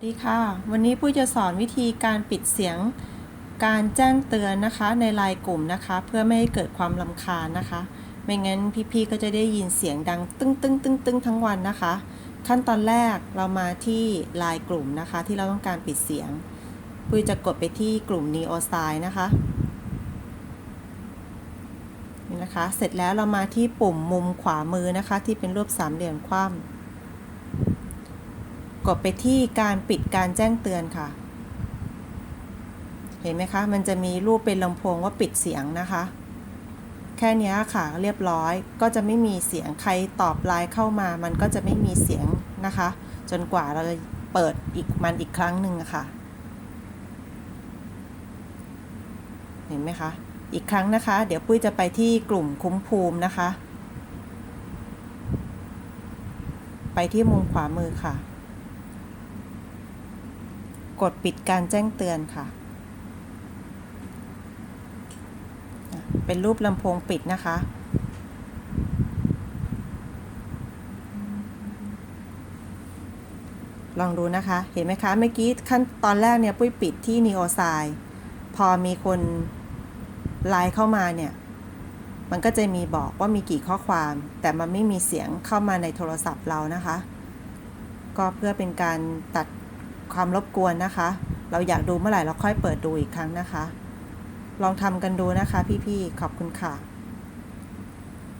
สวัสดีค่ะ วันนี้ปุ้ยจะสอนวิธีการปิดเสียงการแจ้งเตือนนะคะในไลน์กลุ่มนะคะ เพื่อไม่ให้เกิดความลำคาญนะคะ ไม่งั้นพี่ๆก็จะได้ยินเสียงดังตึ้งตึ้งตึ้งตึ้งทั้งวันนะคะ ขั้นตอนแรกเรามาที่ไลน์กลุ่มนะคะ ที่เราต้องการปิดเสียง ปุ้ยจะกดไปที่กลุ่ม Neo s i นะคะนี่นะคะ เสร็จแล้วเรามาที่ปุ่มมุมขวามือนะคะ ที่เป็นรูปสามเหลี่ยมคว่ำ ดไปที่การปิดการแจ้งเตือนค่ะ เห็นไหมคะ มันจะมีรูปเป็นลำโพงว่าปิดเสียงนะคะ แค่นี้ค่ะเรียบร้อยก็จะไม่มีเสียงใครตอบไลน์เข้ามา มันก็จะไม่มีเสียงนะคะ จนกว่าเราจะเปิดอีกมันอีกครั้งหนึ่งะค่ะ เห็นไหมคะ อีกครั้งนะคะ เดี๋ยวปุ้ยจะไปที่กลุ่มคุ้มภูมินะคะ ไปที่มุมขวามือค่ะ กดปิดการแจ้งเตือนค่ะ เป็นรูปลำโพงปิดนะคะ ลองดูนะคะ เห็นไหมคะ เมื่อกี้ขั้นตอนแรกเนี่ยปุ้ยปิดที่ Neo s i พอมีคนไลน์เข้ามาเนี่ย มันก็จะมีบอกว่ามีกี่ข้อความ แต่มันไม่มีเสียงเข้ามาในโทรศัพท์เรานะคะ ก็เพื่อเป็นการตัด ความรบกวนนะคะ เราอยากดูเมื่อไหร่เราค่อยเปิดดูอีกครั้งนะคะ ลองทำกันดูนะคะพี่ๆ ขอบคุณค่ะ